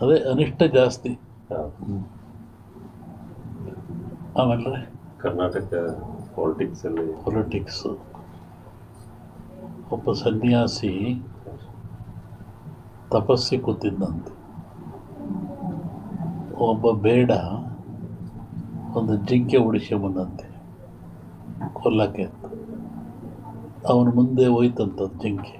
ಅದೇ ಅನಿಷ್ಟ ಜಾಸ್ತಿ. ಆಮೇಲೆ ಕರ್ನಾಟಕ ಪಾಲಿಟಿಕ್ಸ್ ಅಲ್ಲಿ ಪೊಲಿಟಿಕ್ಸ್ ಒಬ್ಬ ಸನ್ಯಾಸಿ ತಪಸ್ಸಿ ಕೂತಿದ್ದಂತೆ. ಒಬ್ಬ ಬೇಡ ಒಂದು ಜಿಂಕೆ ಬಂದಂತೆ. ಕೊಲ್ಲಕ್ಕೆ ಅವನ ಮುಂದೆ ಹೋಯ್ತಂತದ್ದು ಜಿಂಕೆ.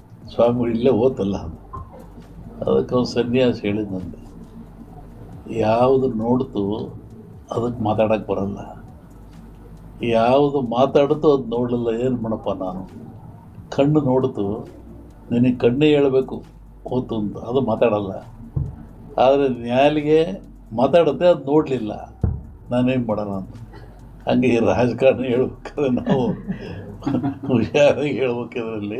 ಸ್ವಾಮಿಗಳು ಇಲ್ಲೇ ಓತಲ್ಲ ಅದಕ್ಕೆ ಒಂದು ಸನ್ಯಾಸ ಹೇಳಿದಂತೆ ಯಾವುದು ನೋಡ್ತು ಅದಕ್ಕೆ ಮಾತಾಡೋಕ್ಕೆ ಬರಲ್ಲ. ಯಾವುದು ಮಾತಾಡ್ತು ಅದು ನೋಡಲಿಲ್ಲ ಏನು ಮಾಡಪ್ಪ ನಾನು? ಕಣ್ಣು ನೋಡ್ತು ನಿನಗೆ ಕಣ್ಣೇ ಹೇಳಬೇಕು ಓದ್ತು ಅಂತ ಅದು ಮಾತಾಡಲ್ಲ. ಆದರೆ ನ್ಯಾಯಾಲಿಗೆ ಮಾತಾಡುತ್ತೆ ಅದು ನೋಡಲಿಲ್ಲ. ನಾನೇನು ಮಾಡೋಣ ಅಂತ. ಹಂಗೆ ಈ ರಾಜಕಾರಣ ಹೇಳ್ಬೇಕಾದ್ರೆ ನಾವು ಹುಷಾರಾಗಿ ಹೇಳ್ಬೇಕು ಇದರಲ್ಲಿ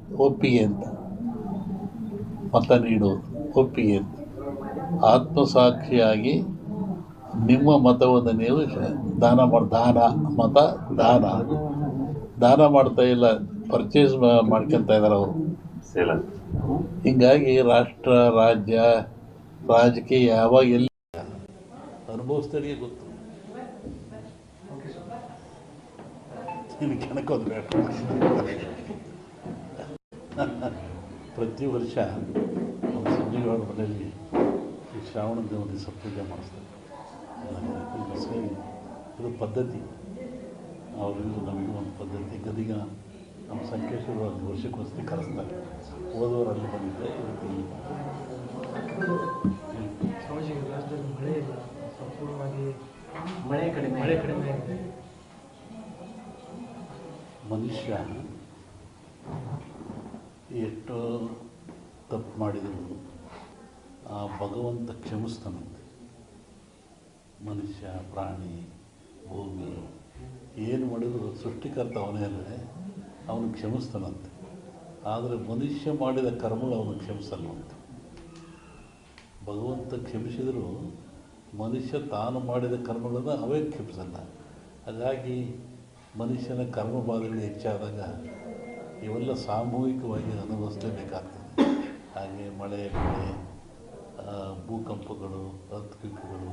ಒಪ್ಪಿಗೆ ಅಂತ. ಮತ ನೀಡೋದು ಒಪ್ಪಿಗೆ ಅಂತ. ಆತ್ಮಸಾಕ್ಷಿಯಾಗಿ ನಿಮ್ಮ ಮತವನ್ನು ನೀವು ದಾನ ಮಾಡಿ ದಾನ ಮತ ದಾನ. ದಾನ ಮಾಡ್ತಾ ಇಲ್ಲ ಪರ್ಚೇಸ್ ಮಾಡ್ಕೊತ ಇದ್ದಾರೆ ಅವರು. ಹೀಗಾಗಿ ರಾಷ್ಟ್ರ ರಾಜ್ಯ ರಾಜಕೀಯ ಯಾವಾಗ ಎಲ್ಲಿ ಅನುಭವಿಸ್ತಾರಿಗೆ ಗೊತ್ತು. ನಿನಗೆ ಬೇಡ. ಪ್ರತಿ ವರ್ಷ ನಮ್ಮ ಸಂಜೆಗಳ ಮನೆಯಲ್ಲಿ ಈ ಶ್ರಾವಣ ದಿನದಲ್ಲಿ ಸಪೂಜೆ ಮಾಡಿಸ್ತಾರೆ. ಇದು ಪದ್ಧತಿ. ಅವರಿಗೂ ನಮಗೂ ಒಂದು ಪದ್ಧತಿ. ಗದಿಗ ನಮ್ಮ ಸಂಕೇಶ್ವರ ಒಂದು ವರ್ಷಕ್ಕೊಂದ್ಸತಿ ಕರೆಸ್ತಾರೆ. ಹೋದವರಲ್ಲಿ ಬಂದಿದ್ದೆ ಇವತ್ತು ಇಲ್ಲಿ ಸ್ವಾಮೀಜಿ ರಾಜ್ಯದಲ್ಲಿ ಮಳೆ ಇಲ್ಲ. ಸಂಪೂರ್ಣವಾಗಿ ಮಳೆ ಕಡಿಮೆ ಮಳೆ ಕಡಿಮೆ ಆಗಿದೆ. ಮನುಷ್ಯ ಎಷ್ಟು ತಪ್ಪು ಮಾಡಿದರೂ. ಆ ಭಗವಂತ ಕ್ಷಮಿಸ್ತಾನಂತೆ. ಮನುಷ್ಯ, ಪ್ರಾಣಿ, ಭೂಮಿ, ಏನು ಮಾಡಿದ್ರು ಸೃಷ್ಟಿಕರ್ತ ಅವನೇ ಅಲ್ಲದೆ ಅವನು ಕ್ಷಮಿಸ್ತಾನಂತೆ. ಆದರೆ ಮನುಷ್ಯ ಮಾಡಿದ ಕರ್ಮಗಳು ಅವನು ಕ್ಷಮಿಸಲ್ಲವಂತೆ ಭಗವಂತ ಕ್ಷಮಿಸಿದರೂ ಮನುಷ್ಯ ತಾನು ಮಾಡಿದ ಕರ್ಮಗಳನ್ನು ಅವೇ ಕ್ಷಮಿಸಲ್ಲ. ಹಾಗಾಗಿ ಮನುಷ್ಯನ ಕರ್ಮ ಬಾಧೆಗಳು ಹೆಚ್ಚಾದಾಗ ಇವೆಲ್ಲ ಸಾಮೂಹಿಕವಾಗಿ ಅನುಭವಿಸಲೇಬೇಕಾಗ್ತದೆ ಹಾಗೆ ಮಳೆ ಬೆಳೆ ಆ, ಭೂಕಂಪಗಳು ಅರ್ಥಕ್ವಿಕ್ಗಳು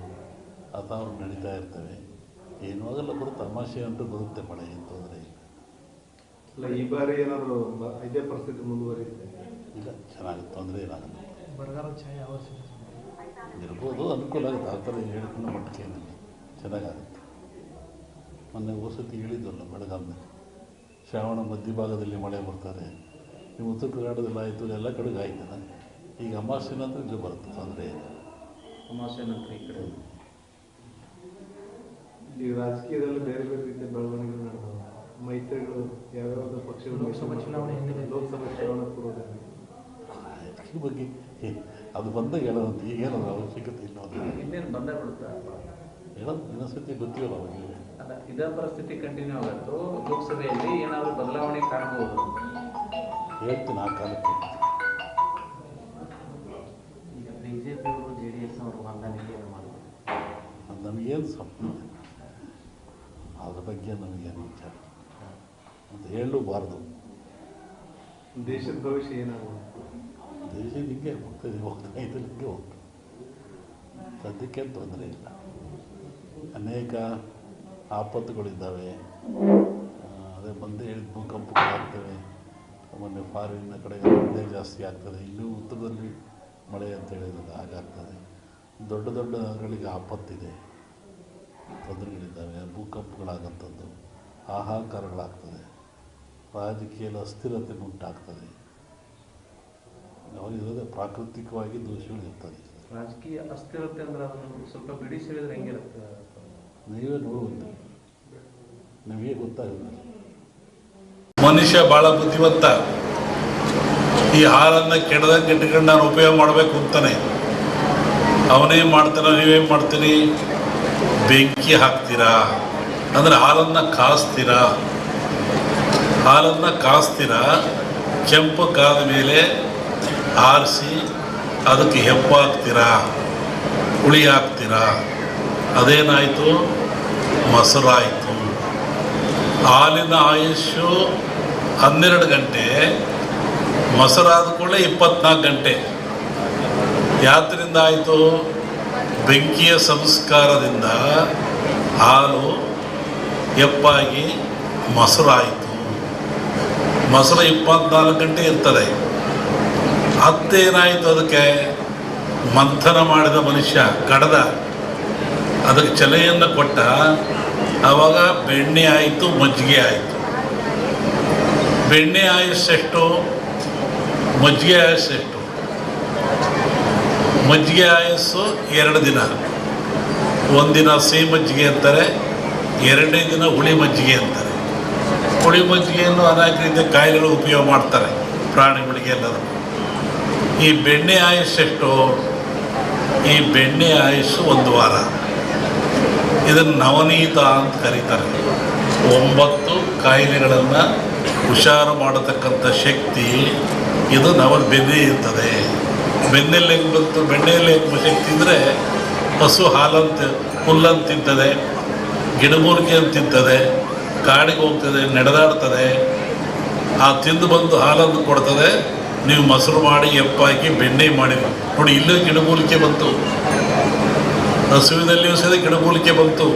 ಅಥವಾ ನಡೀತಾ ಇರ್ತವೆ. ಏನೂ ಆಗಲ್ಲ ಬರುತ್ತೆ ತಮಾಷೆ ಅಂತೂ ಬರುತ್ತೆ ಮಳೆ ಏನು ತೊಂದರೆ ಇಲ್ಲ. ಈ ಬಾರಿ ಏನಾದರೂ ಇದೇ ಪರಿಸ್ಥಿತಿ ಮುಂದುವರಿಯುತ್ತೆ? ಇಲ್ಲ ಚೆನ್ನಾಗಿ ತೊಂದರೆ ಇಲ್ಲ ಆವರಿಸಿದೆ ಇರ್ಬೋದು ಅನುಕೂಲ ಆಗುತ್ತೆ. ಆ ಥರ ಹೇಳ್ಕೊಂಡು ಮಟ್ಟಕ್ಕೆ ಏನಿಲ್ಲ ಚೆನ್ನಾಗಾಗುತ್ತೆ. ಮೊನ್ನೆ ವಸತಿ ಹೇಳಿದ್ವಲ್ಲ ಬೆಳಗಾವಿನಲ್ಲಿ ಶ್ರಾವಣ ಮಧ್ಯಭಾಗದಲ್ಲಿ ಮಳೆ ಬರ್ತಾರೆ. ಈ ಉತ್ತರ ಕರ್ನಾಟಕದಲ್ಲಿ ಆಯಿತು ಎಲ್ಲ ಕಡೆಗೆ ಆಯ್ತಲ್ಲ ಈಗ ಅಮಾವಾಸ್ಯೆ ನಂತರ ಇಲ್ಲಿ ಬರುತ್ತೆ ತೊಂದರೆ ಇಲ್ಲ. ಅಮಾವಾಸ್ಯೆ ನಂತರ ಈ ಕಡೆ. ಈಗ ರಾಜಕೀಯದಲ್ಲಿ ಬೇರೆ ಬೇರೆ ರೀತಿಯ ಬೆಳವಣಿಗೆಗಳು ನಡೆದವು. ಮೈತ್ರಿಗಳು ಯಾವ್ಯಾವ ಪಕ್ಷಗಳು ಲೋಕಸಭಾ ಚುನಾವಣೆ ಹಿನ್ನೆಲೆ. ಲೋಕಸಭಾ ಚುನಾವಣೆ ಪೂರ್ವದಲ್ಲಿ. ಅದ್ರ ಬಗ್ಗೆ ಅದು ಬಂದಾಗ ಹೇಳೋದಂತ ಈಗ ಅವಶ್ಯಕತೆ ಇಲ್ಲ ಇನ್ನೇನು ಬಂದಾಗ ಬಿಡುತ್ತಾ? ಹೇಳೋದು ಇನ್ನೊಂದ್ಸತಿ ಗೊತ್ತಿಲ್ಲ ಅವಾಗ ಇದೇ ಪರಿಸ್ಥಿತಿ ಕಂಟಿನ್ಯೂ ಆಗತ್ತು ಲೋಕಸಭೆಯಲ್ಲಿ ಏನಾದರೂ ಬದಲಾವಣೆ ಕಾಣಬಹುದು ಹೇಳ್ತೀನಿ ಆ ಕಾಲಕ್ಕೆ. ಈಗ ಬಿ ಜೆ ಡಿ ಎಸ್ ಅವರು ಹೊಂದಾಣಿಕೆ ಮಾಡಬಹುದು ಅದು ನಮಗೇನು ಸ್ವಪ್ನ ಅದ್ರ ಬಗ್ಗೆ ನಮಗೇನು ವಿಚಾರ ಅಂತ ಹೇಳಲೂಬಾರ್ದು ದೇಶದ ಭವಿಷ್ಯ ಏನಾಗುತ್ತೆ ದೇಶ ಹಿಂಗೆ ಹೋಗ್ತದೆ ಹೋಗ್ತಾ ಇದ್ರೆ ಹಿಂಗೆ ಹೋಗ್ತದೆ. ಸದ್ಯಕ್ಕೆ ತೊಂದರೆ ಇಲ್ಲ. ಅನೇಕ ಆಪತ್ತುಗಳಿದ್ದಾವೆ. ಅದೇ ಬಂದೇ ಹೇಳಿದ ಭೂಕಂಪಗಳಾಗ್ತವೆ ಮೊನ್ನೆ ಫಾರಿನ್ನ ಕಡೆ ಮಳೆ ಜಾಸ್ತಿ ಆಗ್ತದೆ. ಇನ್ನೂ ಉತ್ತರದಲ್ಲಿ ಮಳೆ ಅಂತ ಹೇಳಿದ್ರೆ ಹಾಗಾಗ್ತದೆ ದೊಡ್ಡ ದೊಡ್ಡ ನಗರಗಳಿಗೆ ಆಪತ್ತಿದೆ. ತೊಂದರೆಗಳಿದ್ದಾವೆ. ಭೂಕಂಪಗಳಾಗಂಥದ್ದು ಹಾಹಾಕಾರಗಳಾಗ್ತದೆ. ರಾಜಕೀಯದ ಅಸ್ಥಿರತೆ ಉಂಟಾಗ್ತದೆ. ಅವಾಗಿರೋದೇ ಪ್ರಾಕೃತಿಕವಾಗಿ ದೋಷಗಳು ಇರ್ತದೆ ರಾಜಕೀಯ ಅಸ್ಥಿರತೆ ಅಂದ್ರೆ ಅದನ್ನು ಸ್ವಲ್ಪ ಬಿಡಿಸಿ ಹೇಳಿದ್ರೆ ಹೆಂಗಿರುತ್ತೆ? ನೀವೇ ನೋಡುವಂತ. ನಮಗೆ ಗೊತ್ತಾಗಲ್ಲ ಮನುಷ್ಯ ಭಾಳ ಬುದ್ಧಿವಂತ. ಈ ಹಾಲನ್ನು ಕೆಡದಂಗೆ ಇಟ್ಕೊಂಡು ನಾನು ಉಪಯೋಗ ಮಾಡಬೇಕು ಅಂತಾನೆ. ಅವನೇನು ಮಾಡ್ತಾನೆ ನೀವೇನು ಮಾಡ್ತೀರಿ? ಬೆಂಕಿ ಹಾಕ್ತೀರಾ? ಅಂದರೆ ಹಾಲನ್ನು ಕಾಸ್ತೀರಾ? ಹಾಲನ್ನು ಕಾಸ್ತೀರಾ? ಕೆಂಪು ಕಾದ ಮೇಲೆ ಆರಿಸಿ ಅದಕ್ಕೆ ಹೆಪ್ಪು ಹಾಕ್ತೀರಾ? ಹುಳಿ ಹಾಕ್ತೀರಾ? ಅದೇನಾಯಿತು? ಮೊಸರಾಯಿತು. ಹಾಲಿನ ಆಯುಷ್ಯು ಹನ್ನೆರಡು ಗಂಟೆ, ಮೊಸರಾದ ಕೂಡಲೇ ಇಪ್ಪತ್ನಾಲ್ಕು ಗಂಟೆ. ಯಾತ್ರಿಂದ ಆಯಿತು? ಬೆಂಕಿಯ ಸಂಸ್ಕಾರದಿಂದ ಹಾಲು ಎಪ್ಪಾಗಿ ಮೊಸರಾಯಿತು. ಮೊಸರು ಇಪ್ಪತ್ನಾಲ್ಕು ಗಂಟೆ ಇರ್ತದೆ. ಹತ್ತೇನಾಯಿತು ಅದಕ್ಕೆ? ಮಂಥನ ಮಾಡಿದ ಮನುಷ್ಯ, ಕಡದ. ಅದಕ್ಕೆ ಚಲೆಯನ್ನು ಕೊಟ್ಟ ಆವಾಗ ಬೆಣ್ಣೆ ಆಯಿತು, ಮಜ್ಜಿಗೆ ಆಯಿತು. ಬೆಣ್ಣೆ ಆಯಸ್ಸೆಷ್ಟು ಮಜ್ಜಿಗೆ ಆಯಸ್ಸೆಷ್ಟು ಮಜ್ಜಿಗೆ ಆಯಸ್ಸು ಎರಡು ದಿನ. ಒಂದಿನ ಸಿಹಿ ಮಜ್ಜಿಗೆ ಅಂತಾರೆ, ಎರಡನೇ ದಿನ ಹುಳಿ ಮಜ್ಜಿಗೆ ಅಂತಾರೆ. ಹುಳಿ ಮಜ್ಜಿಗೆಯನ್ನು ಅನೇಕ ರೀತಿಯ ಕಾಯಿಲೆಗಳು ಉಪಯೋಗ ಮಾಡ್ತಾರೆ ಪ್ರಾಣಿಗಳಿಗೆ ಎಲ್ಲರೂ ಈ ಬೆಣ್ಣೆ ಆಯಸ್ಸೆಷ್ಟು ಈ ಬೆಣ್ಣೆ ಆಯಸ್ಸು ಒಂದು ವಾರ. ಇದನ್ನು ನವನೀತ ಅಂತ ಕರೀತಾರೆ. ಒಂಬತ್ತು ಕಾಯಿಲೆಗಳನ್ನು ಹುಷಾರು ಮಾಡತಕ್ಕಂಥ ಶಕ್ತಿ ಇದು ನವ ಬೆನ್ನೆ ಇರ್ತದೆ. ಬೆನ್ನೆಲ್ಲಿ ಹೆಂಗೆ ಬಂತು, ಬೆಣ್ಣೆಯಲ್ಲಿ ಹೆಂಗೆ ಶಕ್ತಿ ಇದ್ದರೆ ಹಸು ಹಾಲಂತ, ಹುಲ್ಲಂತ ತಿಂತದೆ, ಗಿಡಮೂಲಿಕೆ ಅಂತ ತಿಂತದೆ, ಕಾಡಿಗೆ ಹೋಗ್ತದೆ, ನಡೆದಾಡ್ತದೆ, ಆ ತಿಂದು ಬಂದು ಹಾಲನ್ನು ಕೊಡ್ತದೆ, ನೀವು ಮೊಸರು ಮಾಡಿ, ಎಪ್ಪಾಕಿ ಬೆಣ್ಣೆ ಮಾಡಿ. ನೋಡಿ, ಇಲ್ಲೂ ಗಿಡಮೂಲಿಕೆ ಬಂತು. ಹಸುವಿನಲ್ಲಿಯೂ ಸಹ ಗಿಡಮೂಲಿಕೆ ಬಂತು.